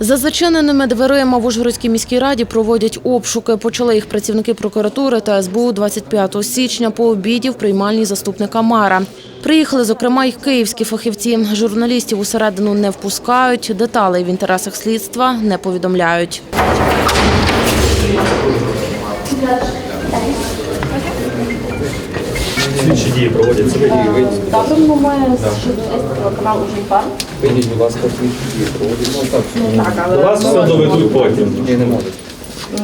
За зачиненими дверима в Ужгородській міській раді проводять обшуки. Почали їх працівники прокуратури та СБУ 25 січня по обіді в приймальній заступника мера. Приїхали, зокрема, й київські фахівці. Журналістів усередину не впускають, деталей в інтересах слідства не повідомляють. Слідчі дії проводяться. Добре, ми телеканал «Ужгород». Вийдіть, будь ласка, слідчі дії проводяться. Ну, так. але- вас все доведуть потім. Ні, не можуть.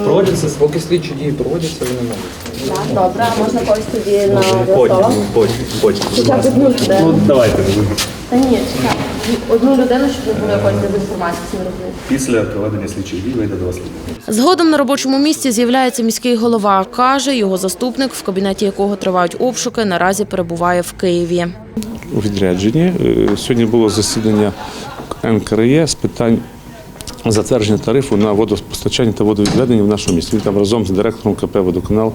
Проводяться Поки слідчі дії проводяться, ви не можете. Добре, а можна когось тоді на потім, потім, потім. Хоча б одну. Ну, давайте. Та ні, чекай. Одну людину, щоб не було якоїсь дезінформації. Після проведення слідчих дій вийде до вас. Згодом на робочому місці з'являється міський голова. Каже, його заступник, в кабінеті якого тривають обшуки, наразі перебуває в Києві. у відрядженні. Е, Сьогодні було засідання НКРЄ з питань затвердження тарифу на водопостачання та водовідведення в нашому місті. Там разом з директором КП «Водоканал»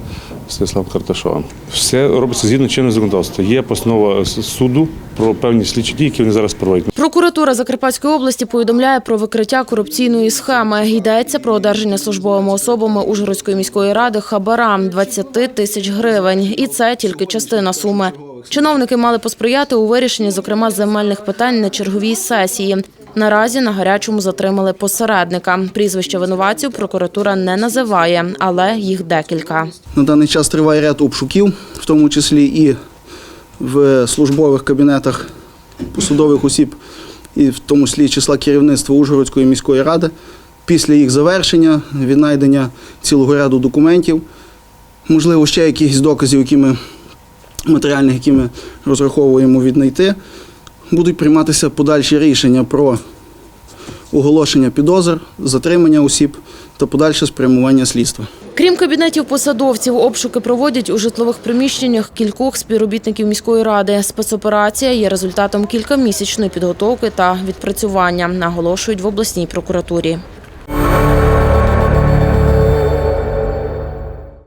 Станіславом Карташовим. Все робиться згідно чинного законодавства. Є постанова суду про певні слідчі дії, які вони зараз проводять. Прокуратура Закарпатської області повідомляє про викриття корупційної схеми. Йдеться про одержання службовими особами Ужгородської міської ради хабара 20 тисяч гривень. І це тільки частина суми. Чиновники мали посприяти у вирішенні, зокрема, земельних питань на черговій сесії. Наразі на гарячому затримали посередника. Прізвище винуватців прокуратура не називає, але їх декілька. На даний час триває ряд обшуків, в тому числі і в службових кабінетах посадових осіб, і в тому числі числа керівництва Ужгородської міської ради. Після їх завершення, віднайдення цілого ряду документів, можливо, ще якихось доказів, які ми, матеріальних, які ми розраховуємо віднайти, будуть прийматися подальші рішення про оголошення підозр, затримання осіб та подальше спрямування слідства. Крім кабінетів посадовців, обшуки проводять у житлових приміщеннях кількох співробітників міської ради. Спецоперація є результатом кількамісячної підготовки та відпрацювання, наголошують в обласній прокуратурі.